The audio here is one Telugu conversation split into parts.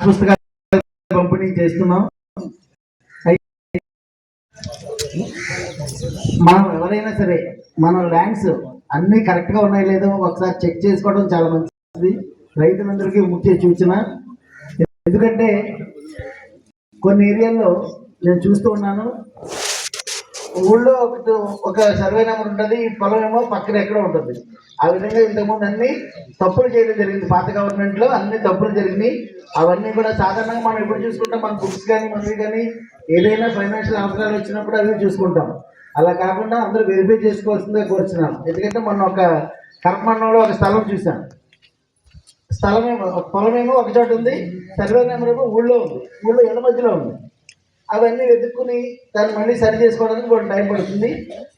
పుస్తకాలు పంపిణీ చేస్తున్నాం. మనం ఎవరైనా సరే మన ల్యాండ్స్ అన్ని కరెక్ట్గా ఉన్నాయో లేదో ఒకసారి చెక్ చేసుకోవడం చాలా మంచిది. రైతులందరికీ ముఖ్య సూచన. ఎందుకంటే కొన్ని ఏరియాల్లో నేను చూస్తూ ఉన్నాను. ఊళ్ళో ఒకటి ఒక సర్వే నెంబర్ ఉంటుంది ఈ పొలం ఏమో పక్కన ఎక్కడో ఉంటుంది. ఆ విధంగా ఇంతకుముందు అన్ని తప్పులు చేయడం జరిగింది. పాత గవర్నమెంట్లో అన్ని తప్పులు జరిగినాయి. అవన్నీ కూడా సాధారణంగా మనం ఎప్పుడు చూసుకుంటాం? మన బుక్స్ కానీ మనవి కానీ ఏదైనా ఫైనాన్షియల్ అవసరాలు వచ్చినప్పుడు అవి చూసుకుంటాం. అలా కాకుండా అందరూ వెరిఫై చేసుకోవాల్సిందే కోరుచున్నాం ఎందుకంటే మొన్న ఒక కర్మంలో ఒక స్థలం చూసాం స్థలమేమో పొలమేమో ఒక చోట ఉంది సర్వే నెంబర్ ఏమో ఊళ్ళో ఉంది. ఊళ్ళో ఎడ మధ్యలో ఉంది. అవన్నీ వెతుక్కుని దాన్ని మళ్ళీ సరి చేసుకోవడానికి కొంత టైం పడుతుంది.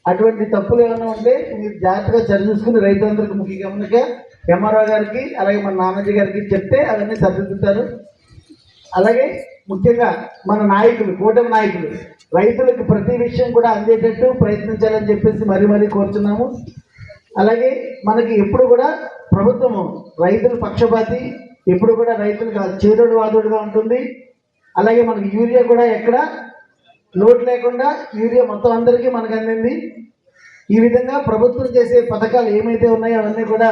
అటువంటి తప్పులు ఏమైనా ఉంటే మీరు జాగ్రత్తగా సరి చూసుకుని రైతులందరికీ ముఖ్యంగా ఎంఆర్ఓ గారికి అలాగే మన నాన్నజీ గారికి చెప్తే అవన్నీ సరిదిద్దుతారు. అలాగే ముఖ్యంగా మన నాయకులు కూటమి నాయకులు రైతులకు ప్రతి విషయం కూడా అందేటట్టు ప్రయత్నించాలని చెప్పేసి మరీ మరీ కోరుచున్నాము. అలాగే మనకి ఎప్పుడు కూడా ప్రభుత్వము రైతుల పక్షపాతి ఎప్పుడు కూడా రైతులకు చేదోడు వాదోడుగా ఉంటుంది. అలాగే మనకి యూరియా కూడా ఎక్కడ? లోటు లేకుండా యూరియా మొత్తం అందరికీ మనకు అందింది. ఈ విధంగా ప్రభుత్వం చేసే పథకాలు ఏమైతే ఉన్నాయో అవన్నీ కూడా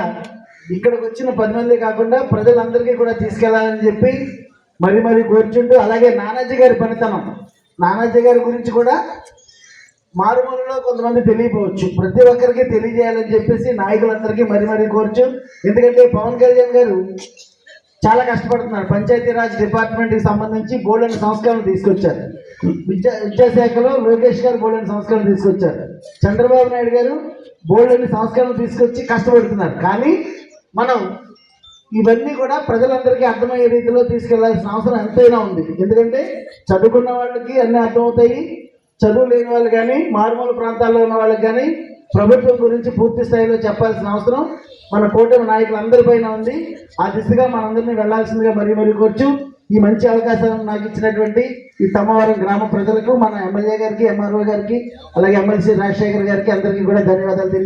ఇక్కడికి వచ్చిన పది మంది కాకుండా ప్రజలందరికీ కూడా తీసుకెళ్ళాలని చెప్పి మరి మరి కోరుచుంటూ అలాగే నానాజీ గారి పనితనం. నానాజీ గారి గురించి కూడా మారుమూలలో కొంతమంది తెలియపోవచ్చు. ప్రతి ఒక్కరికి తెలియజేయాలని చెప్పేసి నాయకులందరికీ మరి మరి కోరుచు. ఎందుకంటే పవన్ కళ్యాణ్ గారు చాలా కష్టపడుతున్నారు. పంచాయతీరాజ్ డిపార్ట్మెంట్కి సంబంధించి బోర్డెన్ సంస్కరణ తీసుకొచ్చారు. విద్యా విద్యాశాఖలో లోకేష్ గారు బోర్డెన్ సంస్కరణ తీసుకొచ్చారు. చంద్రబాబు నాయుడు గారు బోర్డెన్ సంస్కరణ తీసుకొచ్చి కష్టపడుతున్నారు. కానీ మనం ఇవన్నీ కూడా ప్రజలందరికీ అర్థమయ్యే రీతిలో తీసుకెళ్ళాల్సిన అవసరం ఎంతైనా ఉంది. ఎందుకంటే చదువుకున్న వాళ్ళకి అన్నీ అర్థమవుతాయి. చదువు లేని వాళ్ళు కానీ మారుమూల ప్రాంతాల్లో ఉన్న వాళ్ళకి కానీ ప్రభుత్వం గురించి పూర్తి స్థాయిలో చెప్పాల్సిన అవసరం. మన కూటమి నాయకులందరిపైన ఉంది. ఆ దిశగా మనందరినీ వెళ్ళాల్సిందిగా మరీ మరీ కోర్చు ఈ మంచి అవకాశం నాకు ఇచ్చినటువంటి ఈ తమ్మవరం గ్రామ ప్రజలకు మన ఎమ్మెల్యే గారికి ఎంఆర్ఓ గారికి అలాగే ఎమ్మెల్సీ రాజశేఖర్ గారికి అందరికీ కూడా ధన్యవాదాలు తెలియ